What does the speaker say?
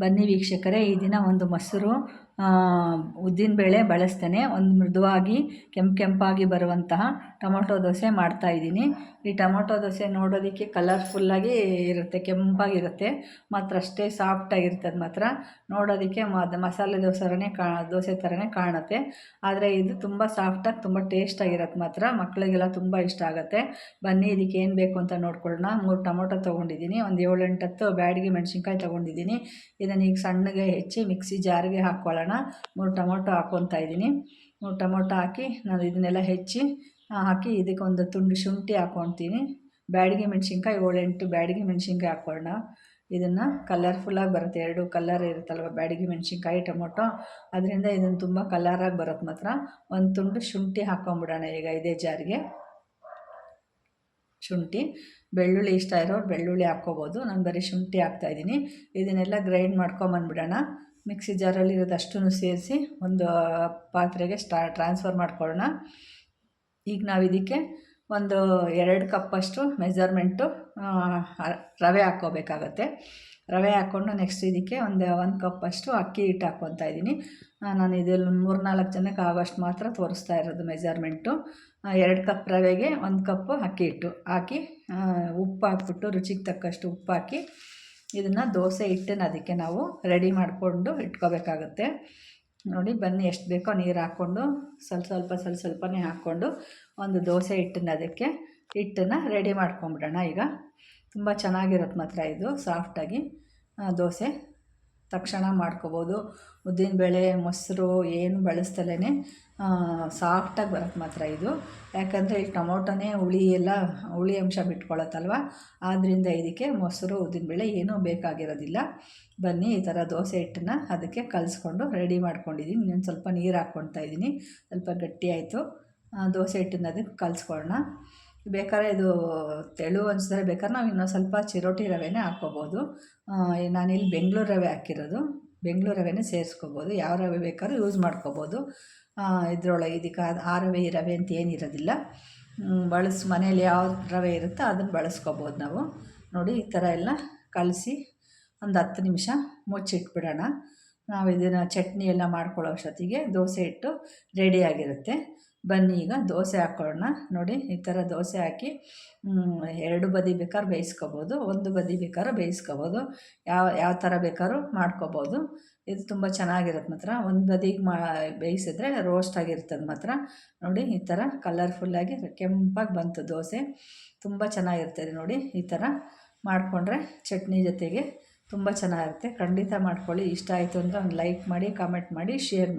ಬನ್ನಿ ವೀಕ್ಷಕರೇ ಈ ದಿನ ಒಂದು ಮೊಸರು ಉದ್ದಿನಬೇಳೆ ಬಳಸ್ತೇನೆ. ಒಂದು ಮೃದುವಾಗಿ ಕೆಂಪು ಕೆಂಪಾಗಿ ಬರುವಂತಹ ಟೊಮೊಟೊ ದೋಸೆ ಮಾಡ್ತಾಯಿದ್ದೀನಿ ಈ ಟೊಮೊಟೊ ದೋಸೆ ನೋಡೋದಕ್ಕೆ ಕಲರ್ಫುಲ್ಲಾಗಿ ಇರುತ್ತೆ, ಕೆಂಪಾಗಿರುತ್ತೆ. ಮಾತ್ರ ಅಷ್ಟೇ ಸಾಫ್ಟಾಗಿರ್ತದೆ ಮಾತ್ರ. ನೋಡೋದಕ್ಕೆ ಮಸಾಲೆ ದೋಸೆ ಕಾ, ದೋಸೆ ಥರನೇ ಕಾಣುತ್ತೆ. ಆದರೆ ಇದು ತುಂಬ ಸಾಫ್ಟಾಗಿ ತುಂಬ ಟೇಸ್ಟಾಗಿರತ್ತೆ ಮಾತ್ರ. ಮಕ್ಕಳಿಗೆಲ್ಲ ತುಂಬ ಇಷ್ಟ ಆಗುತ್ತೆ. ಬನ್ನಿ, ಇದಕ್ಕೆ ಏನು ಬೇಕು ಅಂತ ನೋಡ್ಕೊಳ್ಳೋಣ. ಮೂರು ಟೊಮೊಟೊ ತೊಗೊಂಡಿದ್ದೀನಿ. ಒಂದು ಏಳು ಬ್ಯಾಡಿಗೆ ಹತ್ತು ಬ್ಯಾಡಗಿ ಮೆಣಸಿನ್ಕಾಯಿ ತೊಗೊಂಡಿದ್ದೀನಿ. ಇದನ್ನು ಈಗ ಸಣ್ಣಗೆ ಹೆಚ್ಚಿ ಮಿಕ್ಸಿ ಜಾರಿಗೆ ಹಾಕ್ಕೊಳ್ಳೋಣ. ಮೂರು ಟೊಮೊಟೊ ಹಾಕ್ಕೊತಾ ಇದ್ದೀನಿ. ಮೂರು ಟೊಮೊಟೊ ಹಾಕಿ ನಾನು ಇದನ್ನೆಲ್ಲ ಹೆಚ್ಚಿ ಹಾಕಿ ಇದಕ್ಕೊಂದು ತುಂಡು ಶುಂಠಿ ಹಾಕ್ಕೊತೀನಿ ಬ್ಯಾಡಗಿ ಮೆಣಸಿನ್ಕಾಯಿ, ಏಳೆಂಟು ಬ್ಯಾಡಿಗೆ ಮೆಣಸಿನ್ಕಾಯಿ ಹಾಕ್ಕೊಳ್ಳೋಣ. ಇದನ್ನು ಕಲರ್ಫುಲ್ಲಾಗಿ ಬರುತ್ತೆ. ಎರಡು ಕಲರ್ ಇರುತ್ತಲ್ವ ಬ್ಯಾಡಿಗೆ ಮೆಣಸಿನ್ಕಾಯಿ, ಟೊಮೊಟೊ. ಅದರಿಂದ ಇದನ್ನು ತುಂಬ ಕಲರಾಗಿ ಬರುತ್ತೆ ಮಾತ್ರ. ಒಂದು ತುಂಡು ಶುಂಠಿ ಹಾಕ್ಕೊಂಬಿಡೋಣ ಈಗ ಇದೇ ಜಾರಿಗೆ. ಶುಂಠಿ. ಬೆಳ್ಳುಳ್ಳಿ ಇಷ್ಟ ಇರೋರು ಬೆಳ್ಳುಳ್ಳಿ ಹಾಕ್ಕೋಬೋದು. ನಾನು ಬರೀ ಶುಂಠಿ ಹಾಕ್ತಾಯಿದ್ದೀನಿ ಇದನ್ನೆಲ್ಲ ಗ್ರೈಂಡ್ ಮಾಡ್ಕೊಂಬಂದ್ಬಿಡೋಣ. ಮಿಕ್ಸಿ ಜಾರಲ್ಲಿ ಇರೋದಷ್ಟೂ ಸೇರಿಸಿ ಒಂದು ಪಾತ್ರೆಗೆ ಸ್ಟಾ, ಟ್ರಾನ್ಸ್ಫರ್ ಮಾಡ್ಕೊಳ್ಳೋಣ. ಈಗ ನಾವು ಇದಕ್ಕೆ ಒಂದು ಎರಡು ಕಪ್ಪಷ್ಟು ಮೆಜರ್ಮೆಂಟು ರವೆ ಹಾಕ್ಕೋಬೇಕಾಗತ್ತೆ. ರವೆ ಹಾಕ್ಕೊಂಡು ನೆಕ್ಸ್ಟ್ ಇದಕ್ಕೆ ಒಂದು ಒಂದು ಕಪ್ಪಷ್ಟು ಅಕ್ಕಿ ಹಿಟ್ಟು ಹಾಕ್ಕೊತಾ ಇದ್ದೀನಿ. ನಾನು ಇದರಲ್ಲಿ ಮೂರು ನಾಲ್ಕು ಜನಕ್ಕೆ ಆಗೋಷ್ಟು ಮಾತ್ರ ತೋರಿಸ್ತಾ ಇರೋದು ಮೆಜರ್ಮೆಂಟು. ಎರಡು ಕಪ್ ರವೆಗೆ ಒಂದು ಕಪ್ಪು ಅಕ್ಕಿ ಹಿಟ್ಟು ಹಾಕಿ ಉಪ್ಪು ಹಾಕ್ಬಿಟ್ಟು ರುಚಿಗೆ ತಕ್ಕಷ್ಟು ಉಪ್ಪು ಹಾಕಿ ಇದನ್ನು ದೋಸೆ ಹಿಟ್ಟನ್ನು ಅದಕ್ಕೆ ನಾವು ರೆಡಿ ಮಾಡಿಕೊಂಡು ಇಟ್ಕೋಬೇಕಾಗುತ್ತೆ. ನೋಡಿ, ಬನ್ನಿ ಎಷ್ಟು ಬೇಕೋ ನೀರು ಹಾಕ್ಕೊಂಡು, ಸ್ವಲ್ಪ ಸ್ವಲ್ಪ ಸ್ವಲ್ಪ ಸ್ವಲ್ಪನೇ ಹಾಕ್ಕೊಂಡು ಒಂದು ದೋಸೆ ಹಿಟ್ಟನ್ನು ಅದಕ್ಕೆ ಹಿಟ್ಟನ್ನು ರೆಡಿ ಮಾಡ್ಕೊಂಬಿಡೋಣ ಈಗ. ತುಂಬ ಚೆನ್ನಾಗಿರುತ್ತೆ ಮಾತ್ರ ಇದು ಸಾಫ್ಟಾಗಿ ದೋಸೆ. ತಕ್ಷಣ ಮಾಡ್ಕೋಬೋದು. ಉದ್ದಿನಬೇಳೆ ಮೊಸರು ಏನು ಬಳಸ್ತಲೇ ಸಾಫ್ಟಾಗಿ ಬರೋಕ್ಕೆ ಮಾತ್ರ ಇದು. ಯಾಕಂದರೆ ಇಲ್ಲಿ ಟೊಮೊಟೊನೇ ಹುಳಿ ಎಲ್ಲ, ಹುಳಿ ಅಂಶ ಬಿಟ್ಕೊಳತ್ತಲ್ವ? ಆದ್ದರಿಂದ ಇದಕ್ಕೆ ಮೊಸರು ಉದ್ದಿನಬೇಳೆ ಏನೂ ಬೇಕಾಗಿರೋದಿಲ್ಲ. ಬನ್ನಿ, ಈ ಥರ ದೋಸೆ ಹಿಟ್ಟನ್ನ ಅದಕ್ಕೆ ಕಲಿಸ್ಕೊಂಡು ರೆಡಿ ಮಾಡ್ಕೊಂಡಿದ್ದೀನಿ. ಇನ್ನೊಂದು ಸ್ವಲ್ಪ ನೀರು ಹಾಕ್ಕೊಳ್ತಾ ಇದ್ದೀನಿ. ಸ್ವಲ್ಪ ಗಟ್ಟಿ ಆಯಿತು. ದೋಸೆ ಹಿಟ್ಟನ್ನ ಅದಕ್ಕೆ ಕಲಿಸ್ಕೊಳ್ಳೋಣ. ಬೇಕಾದ್ರೆ ಇದು ತೆಳು ಅನಿಸಿದ್ರೆ ಬೇಕಾದ್ರೆ ನಾವು ಇನ್ನೊಂದು ಸ್ವಲ್ಪ ಚಿರೋಟಿ ರವೆನೇ ಹಾಕ್ಕೋಬೋದು. ನಾನಿಲ್ಲಿ ಬೆಂಗಳೂರು ರವೆ ಹಾಕಿರೋದು. ಬೆಂಗಳೂರು ರವೆನೇ ಸೇರಿಸ್ಕೋಬೋದು. ಯಾವ ರವೆ ಬೇಕಾದ್ರೂ ಯೂಸ್ ಮಾಡ್ಕೋಬೋದು. ಇದರೊಳಗೆ ಇದಕ್ಕೆ ಆ ರವೆ, ಈ ರವೆ ಅಂತ ಏನಿರೋದಿಲ್ಲ. ಬಳಸಿ ಮನೇಲಿ ಯಾವ ರವೆ ಇರುತ್ತೋ ಅದನ್ನು ಬಳಸ್ಕೋಬೋದು ನಾವು. ನೋಡಿ, ಈ ಥರ ಎಲ್ಲ ಕಲಸಿ ಒಂದು ಹತ್ತು ನಿಮಿಷ ಮುಚ್ಚಿಟ್ಬಿಡೋಣ. ನಾವು ಇದನ್ನು ಚಟ್ನಿ ಎಲ್ಲ ಮಾಡ್ಕೊಳ್ಳೋ ಅಷ್ಟೊತ್ತಿಗೆ ದೋಸೆ ಇಟ್ಟು ರೆಡಿಯಾಗಿರುತ್ತೆ ಬನ್ನಿ ಈಗ ದೋಸೆ ಹಾಕ್ಕೊಳ್ಳೋಣ ನೋಡಿ, ಈ ಥರ ದೋಸೆ ಹಾಕಿ ಎರಡು ಬದಿ ಬೇಕಾದ್ರೆ ಬೇಯಿಸ್ಕೊಬೋದು, ಒಂದು ಬದಿ ಬೇಕಾದ್ರೂ ಬೇಯಿಸ್ಕೋಬೋದು, ಯಾವ ಯಾವ ಥರ ಬೇಕಾದ್ರೂ ಮಾಡ್ಕೋಬೋದು. ಇದು ತುಂಬ ಚೆನ್ನಾಗಿರುತ್ತೆ ಮಾತ್ರ. ಒಂದು ಬದಿಗೆ ಮಾ, ಬೇಯಿಸಿದ್ರೆ ರೋಸ್ಟ್ ಆಗಿರ್ತದೆ ಮಾತ್ರ. ನೋಡಿ, ಈ ಥರ ಕಲರ್ಫುಲ್ಲಾಗಿ ಕೆಂಪಾಗಿ ಬಂತು ದೋಸೆ. ತುಂಬ ಚೆನ್ನಾಗಿರ್ತದೆ ನೋಡಿ, ಈ ಥರ ಮಾಡಿಕೊಂಡ್ರೆ ಚಟ್ನಿ ಜೊತೆಗೆ ತುಂಬ ಚೆನ್ನಾಗಿರುತ್ತೆ. ಖಂಡಿತ ಮಾಡ್ಕೊಳ್ಳಿ. ಇಷ್ಟ ಆಯಿತು ಅಂದರೆ ಒಂದು ಲೈಕ್ ಮಾಡಿ ಕಾಮೆಂಟ್ ಮಾಡಿ ಶೇರ್ ಮಾಡಿ.